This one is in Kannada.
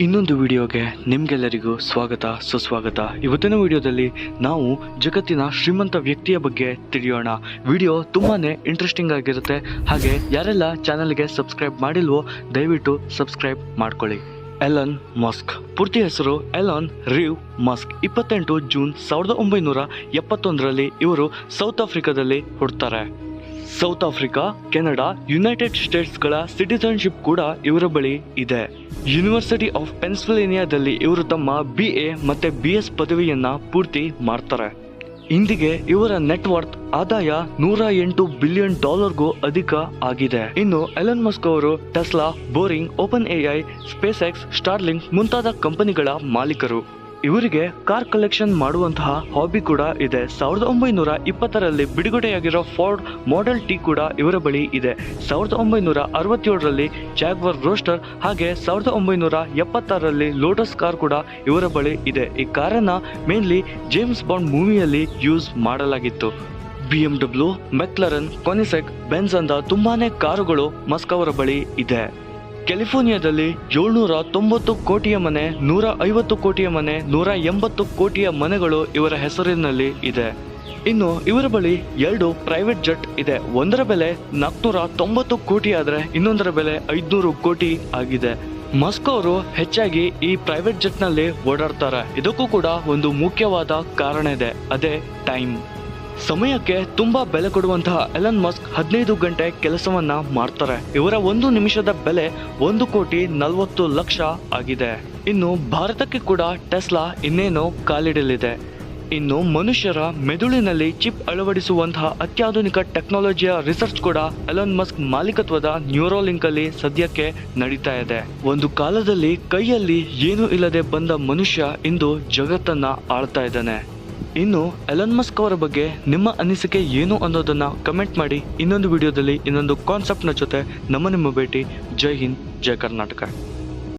ಇನ್ನೊಂದು ವಿಡಿಯೋಗೆ ನಿಮ್ಗೆಲ್ಲರಿಗೂ ಸ್ವಾಗತ, ಸುಸ್ವಾಗತ. ಇವತ್ತಿನ ವಿಡಿಯೋದಲ್ಲಿ ನಾವು ಜಗತ್ತಿನ ಶ್ರೀಮಂತ ವ್ಯಕ್ತಿಯ ಬಗ್ಗೆ ತಿಳಿಯೋಣ. ವಿಡಿಯೋ ತುಂಬಾನೇ ಇಂಟ್ರೆಸ್ಟಿಂಗ್ ಆಗಿರುತ್ತೆ. ಹಾಗೆ ಯಾರೆಲ್ಲ ಚಾನಲ್ಗೆ ಸಬ್ಸ್ಕ್ರೈಬ್ ಮಾಡಿಲ್ವೋ, ದಯವಿಟ್ಟು ಸಬ್ಸ್ಕ್ರೈಬ್ ಮಾಡ್ಕೊಳ್ಳಿ. ಎಲನ್ ಮಸ್ಕ್ ಪೂರ್ತಿ ಹೆಸರು ಎಲನ್ ರಿವ್ ಮಸ್ಕ್ ಇಪ್ಪತ್ತೆಂಟು ಜೂನ್ ಸಾವಿರದ ಒಂಬೈನೂರ ಎಪ್ಪತ್ತೊಂದರಲ್ಲಿ ಇವರು ಸೌತ್ ಆಫ್ರಿಕಾದಲ್ಲಿ ಹುಡ್ತಾರೆ. ಸೌತ್ ಆಫ್ರಿಕಾ, ಕೆನಡಾ, ಯುನೈಟೆಡ್ ಸ್ಟೇಟ್ಸ್ಗಳ ಸಿಟಿಸನ್ಶಿಪ್ ಕೂಡ ಇವರ ಬಳಿ ಇದೆ. ಯೂನಿವರ್ಸಿಟಿ ಆಫ್ ಪೆನ್ಸಿಲ್ವೇನಿಯಾದಲ್ಲಿ ಇವರು ತಮ್ಮ ಬಿ ಎ ಮತ್ತೆ ಬಿ ಎಸ್ ಪದವಿಯನ್ನ ಪೂರ್ತಿ ಮಾಡ್ತಾರೆ. ಇಂದಿಗೆ ಇವರ ನೆಟ್ವರ್ತ್ ಆದಾಯ ನೂರ ಎಂಟು ಬಿಲಿಯನ್ ಡಾಲರ್ಗೂ ಅಧಿಕ ಆಗಿದೆ. ಇನ್ನು ಎಲನ್ ಮಸ್ಕ್ ಅವರು Tesla Boring Open AI Space X Starlink ಮುಂತಾದ ಕಂಪನಿಗಳ ಮಾಲೀಕರು. ಇವರಿಗೆ ಕಾರ್ ಕಲೆಕ್ಷನ್ ಮಾಡುವಂತಹ ಹಾಬಿ ಕೂಡ ಇದೆ. ಸಾವಿರದ ಒಂಬೈನೂರ ಇಪ್ಪತ್ತರಲ್ಲಿ ಬಿಡುಗಡೆಯಾಗಿರೋ ಫೋರ್ಡ್ ಮಾಡೆಲ್ ಟಿ ಕೂಡ ಇವರ ಬಳಿ ಇದೆ. ಸಾವಿರದ ಒಂಬೈನೂರ ಅರವತ್ತೇಳರಲ್ಲಿ ಜಾಗ್ವರ್ ರೋಸ್ಟರ್ ಹಾಗೆ ಸಾವಿರದ ಒಂಬೈನೂರ ಎಪ್ಪತ್ತಾರರಲ್ಲಿ ಲೋಟಸ್ ಕಾರ್ ಕೂಡ ಇವರ ಬಳಿ ಇದೆ. ಈ ಕಾರನ್ನ ಮೇನ್ಲಿ ಜೇಮ್ಸ್ ಬಾಂಡ್ ಮೂವಿಯಲ್ಲಿ ಯೂಸ್ ಮಾಡಲಾಗಿತ್ತು. B M W McLaren Koenigsegg Benz ಅಂತ ತುಂಬಾನೇ ಕಾರುಗಳು ಮಸ್ಕವರ ಬಳಿ ಇದೆ. ಕ್ಯಾಲಿಫೋರ್ನಿಯಾದಲ್ಲಿ ಏಳ್ನೂರ ತೊಂಬತ್ತು ಕೋಟಿಯ ಮನೆ, ನೂರ ಐವತ್ತು ಕೋಟಿಯ ಮನೆ, ನೂರ ಎಂಬತ್ತು ಕೋಟಿಯ ಮನೆಗಳು ಇವರ ಹೆಸರಿನಲ್ಲಿ ಇದೆ. ಇನ್ನು ಇವರ ಬಳಿ ಎರಡು ಪ್ರೈವೇಟ್ ಜೆಟ್ ಇದೆ. ಒಂದರ ಬೆಲೆ ನಾಲ್ಕುನೂರ ತೊಂಬತ್ತು ಕೋಟಿ ಆದರೆ ಇನ್ನೊಂದರ ಬೆಲೆ ಐದುನೂರು ಕೋಟಿ ಆಗಿದೆ. ಮಸ್ಕ್ ಅವರು ಹೆಚ್ಚಾಗಿ ಈ ಪ್ರೈವೇಟ್ ಜೆಟ್ನಲ್ಲಿ ಓಡಾಡ್ತಾರೆ. ಇದಕ್ಕೂ ಕೂಡ ಒಂದು ಮುಖ್ಯವಾದ ಕಾರಣ ಇದೆ. ಅದೇ ಟೈಮ್ ಸಮಯಕ್ಕೆ ತುಂಬಾ ಬೆಲೆ ಕೊಡುವಂತಹ ಎಲನ್ ಮಸ್ಕ್ ಹದಿನೈದು ಗಂಟೆ ಕೆಲಸವನ್ನ ಮಾಡ್ತಾರೆ. ಇವರ ಒಂದು ನಿಮಿಷದ ಬೆಲೆ ಒಂದು ಕೋಟಿ ನಲವತ್ತು ಲಕ್ಷ ಆಗಿದೆ. ಇನ್ನು ಭಾರತಕ್ಕೆ ಕೂಡ ಟೆಸ್ಲಾ ಇನ್ನೇನು ಕಾಲಿಡಲಿದೆ. ಇನ್ನು ಮನುಷ್ಯರ ಮೆದುಳಿನಲ್ಲಿ ಚಿಪ್ ಅಳವಡಿಸುವಂತಹ ಅತ್ಯಾಧುನಿಕ ಟೆಕ್ನಾಲಜಿಯ ರಿಸರ್ಚ್ ಕೂಡ ಎಲನ್ ಮಸ್ಕ್ ಮಾಲೀಕತ್ವದ ನ್ಯೂರೋಲಿಂಕ್ ಅಲ್ಲಿ ಸದ್ಯಕ್ಕೆ ನಡೀತಾ ಇದೆ. ಒಂದು ಕಾಲದಲ್ಲಿ ಕೈಯಲ್ಲಿ ಏನೂ ಇಲ್ಲದೆ ಬಂದ ಮನುಷ್ಯ ಇಂದು ಜಗತ್ತನ್ನ ಆಳ್ತಾ ಇದ್ದಾನೆ. ಇನ್ನು ಎಲನ್ ಮಸ್ಕ್ ಅವರ ಬಗ್ಗೆ ನಿಮ್ಮ ಅನಿಸಿಕೆ ಏನು ಅನ್ನೋದನ್ನ ಕಮೆಂಟ್ ಮಾಡಿ. ಇನ್ನೊಂದು ವಿಡಿಯೋದಲ್ಲಿ ಇನ್ನೊಂದು ಕಾನ್ಸೆಪ್ಟ್ನ ಜೊತೆ ನಮ್ಮ ನಿಮ್ಮ ಭೇಟಿ ಜೈ ಹಿಂದ್, ಜೈ ಕರ್ನಾಟಕ.